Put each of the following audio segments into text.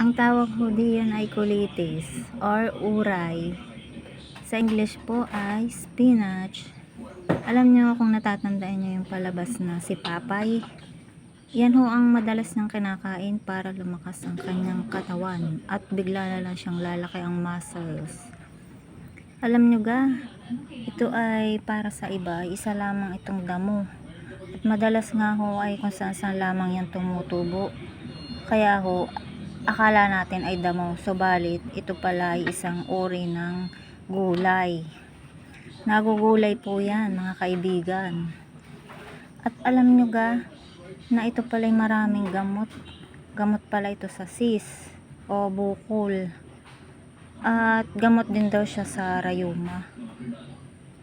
Ang tawag ho diyan ay colitis or uray. Sa English po ay spinach. Alam niyo kung natatandaan niyo yung palabas na si Papay? Yan ho ang madalas niyang kinakain para lumakas ang kanyang katawan at bigla na lang siyang lalaki ang muscles. Alam niyo ga, ito ay para sa iba, isa lamang itong damo. At madalas nga ho ay kung saan saan lamang yan tumutubo. Kaya ho, akala natin ay damo, subalit ito pala ay isang uri ng gulay. Nagugulay po yan mga kaibigan. At alam nyo ga, na ito pala ay maraming gamot. Gamot pala ito sa sis o bukol. At gamot din daw siya sa rayuma.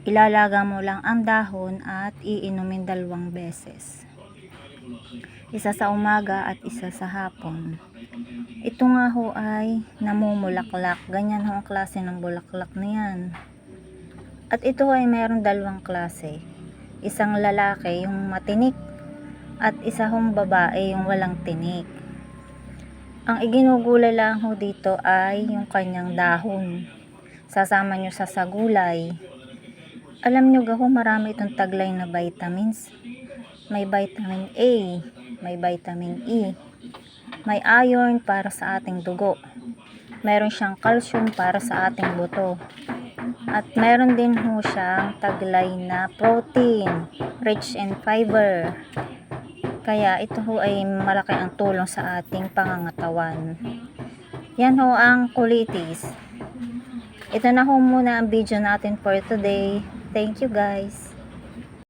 Ilalaga mo lang ang dahon at iinumin dalawang beses. Isa sa umaga at isa sa hapon. Ito nga ho ay namumulaklak. Ganyan ho ang klase ng bulaklak na yan. At ito ay mayroong dalawang klase. Isang lalaki yung matinik at isa hong babae yung walang tinik. Ang iginugulay lang ho dito ay yung kanyang dahon. Sasama nyo sa sagulay. Alam nyo gaho marami itong taglay na vitamins. May vitamin A, may vitamin E, may iron para sa ating dugo. Meron siyang calcium para sa ating buto. At meron din ho siyang taglay na protein, rich in fiber. Kaya ito ho ay malaki ang tulong sa ating pangangatawan. Yan ho ang kulitis. Ito na ho muna ang video natin for today. Thank you guys.